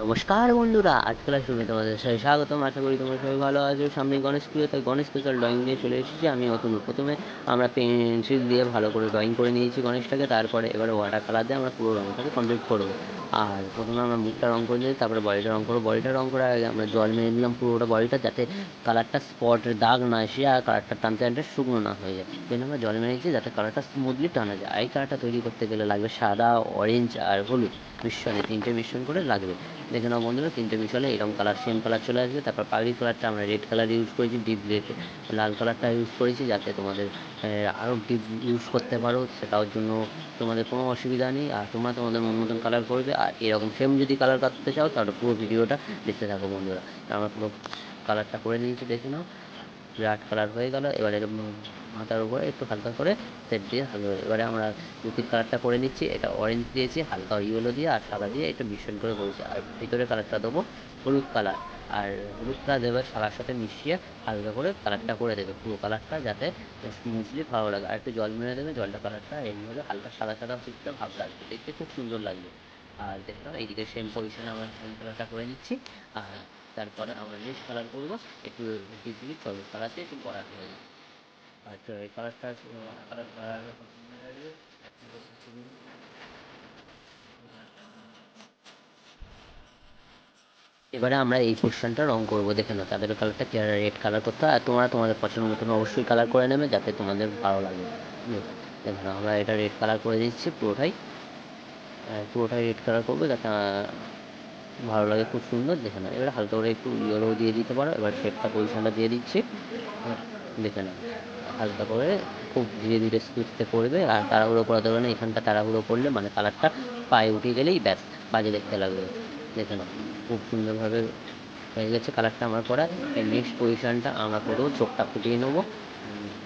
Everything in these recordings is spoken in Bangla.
নমস্কার বন্ধুরা আজকাল শুনে তোমাদের সাথে স্বাগতম। আশা করি তোমরা সবাই ভালো আছো। সামনে গণেশ পুজো, তাই গণেশ স্পেশাল ড্রয়িং নিয়ে চলে এসেছি। আমি অতনু প্রথমে। আমরা পেন্সিল দিয়ে ভালো করে ড্রয়িং করে নিয়েছি গণেশটাকে। তারপরে এবারে ওয়াটার কালার দিয়ে আমরা পুরো রঙটাকে কমপ্লিট করব। আর প্রথমে আমরা মুখটা রঙ করে নিয়েছি তারপরে বডিটা রঙ করব। বডিটা রঙ করার আগে আমরা জল মেরে নিলাম পুরোটা বডিটা, যাতে কালারটা স্পটের দাগ না এসে আর কালারটা টানতে টানতে শুকনো না হয়ে যায়। জন্য আমরা জল মেরেছি যাতে কালারটা স্মুথলি টানা যায়। এই কালারটা তৈরি করতে গেলে লাগবে সাদা অরেঞ্জ আর হলুদ। মিশ্রণে তিনটে মিশ্রণ করে লাগবে। দেখে নাও বন্ধুরা, তিনটে মিশালে এরকম কালার সেম কালার চলে আসবে। তারপর পাগড়ি কালারটা আমরা রেড কালার ইউজ করেছি ডিপ রেড লাল কালারটা ইউজ করেছি যাতে তোমাদের আরও ডিপ ইউজ করতে পারো, সেটার জন্য তোমাদের কোনো অসুবিধা নেই। আর তোমরা তোমাদের মন মতন কালার করবে। আর এরকম সেম যদি কালার কাটতে চাও, তাহলে পুরো ভিডিওটা দেখতে থাকো বন্ধুরা। আমরা পুরো কালারটা করে নিয়েছি, দেখে নাও। বিরাট কালার হয়ে গেল। এবারে মাথার উপরে একটু হালকা করে সেট দিয়ে হালকা এবারে আমরা দুটির কালারটা করে নিচ্ছি। এটা অরেঞ্জ দিয়েছি, হালকা ইয়েলো দিয়ে আর সাদা দিয়ে একটু মিশ্রণ করে করেছি আর ভিতরে কালারটা দেবো হলুদ কালার আর হলুদ কালার দেবে সাদার সাথে মিশিয়ে হালকা করে কালারটা করে দেবে পুরো কালারটা যাতে স্মুথলি ভালো লাগে। আর একটু জল মেরে দেবে, জলটা কালারটা এইভাবে হালকা সাদা সাদা কিছুটা ভাব লাগবে। দেখতে খুব সুন্দর লাগবে। আর দেখো এইদিকে সেম পজিশনে আমরা কালারটা করে নিচ্ছি। আর তারপরে আমরা নেক্সট কালার করব, একটু ডিপলি সবুজ কালার দিয়ে একটু করা হয়ে যাবে। আচ্ছা এই কালারটা কালার এবারে আমরা এই পোর্শনটা রং করব, দেখে নাও, তাদের কালারটা রেড কালার করতে আর তোমরা তোমাদের পছন্দ মতন অবশ্যই কালার করে নেবে, যাতে তোমাদের ভালো লাগে। দেখে আমরা এটা রেড কালার করে দিচ্ছি পুরোটাই। পুরোটাই রেড কালার করব, যাতে ভালো লাগে, খুব সুন্দর। দেখে নাও। এবারে হালকা করে একটু ইয়েলো দিয়ে দিতে পারো। এবার শেপটা পজিশনটা দিয়ে দিচ্ছি। দেখে নাও। হালকা করে খুব ধীরে ধীরে স্পিডতে করবে। আর তাড়াহুড়ো করাতে হবে না, এখানটা তাড়াহুড়ো করলে মানে কালারটা পায়ে উঠে গেলেই ব্যাস, বাজে দেখতে লাগবে। দেখে নাও। খুব সুন্দরভাবে হয়ে গেছে কালারটা আমার করা। নেক্সট পজিশনটা আমরা করব চোখটা ফুটিয়ে নেব।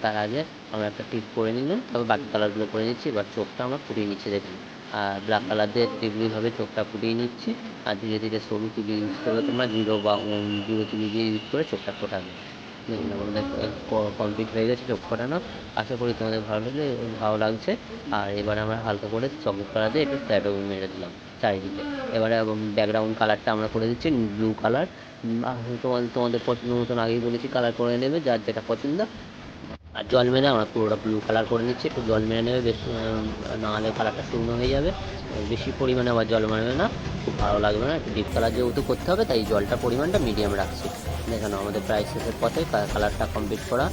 তার আগে আমরা একটা টিপ করে নিলাম। তবে বাকি কালারগুলো করে নিচ্ছি। এবার চোখটা আমরা ফুটিয়ে নিচ্ছি দেখুন আর ব্ল্যাক কালার দিয়ে টিপলিভাবে চোখটা ফুটিয়ে নিচ্ছি। আর ধীরে ধীরে সরু তুলি ইউজ করবে তোমরা জিরো বা জিরো তুলি দিয়ে ইউজ করে চোখটা ফোটাবে। কমপ্লিট হয়ে গেছে চোখ ফোটানো আশা করি তোমাদের ভালো লাগলে ভালো লাগছে। আর এবারে আমরা হালকা করে চকলেট কালার দিয়ে একটু শ্যাডো মেরে দিলাম চারিদিকে। এবারে ব্যাকগ্রাউন্ড কালারটা আমরা করে দিচ্ছি ব্লু কালার তোমাদের তোমাদের পছন্দ মতন আগেই বলেছি কালার করে নেবে, যার যেটা পছন্দ। আর জল মেরে আমরা পুরোটা ব্লু কালার করে নিচ্ছি। একটু জল মেরে নেবে, বেশ নাহলে কালারটা শুকনো হয়ে যাবে। বেশি পরিমাণে আবার জল মারবে না খুব ভালো লাগবে না। একটু ডিপ কালার যেহেতু করতে হবে, তাই জলটার পরিমাণটা মিডিয়াম রাখছি। দেখানো, আমাদের প্রায় শেষের পথে কালারটা কমপ্লিট করা।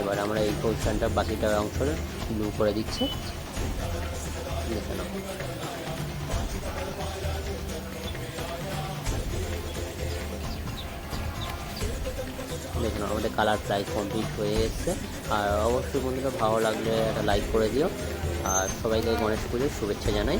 এবার আমরা এই পোর্শনটা বাকিটা অংশ ব্লু করে দিচ্ছি। দেখে দেখুন আমাদের কালার প্রায় কমপ্লিট হয়ে এসছে। আর অবশ্যই বন্ধুরা ভালো লাগলে একটা লাইক করে দিও। আর সবাইকে গণেশ পুজোর শুভেচ্ছা জানাই।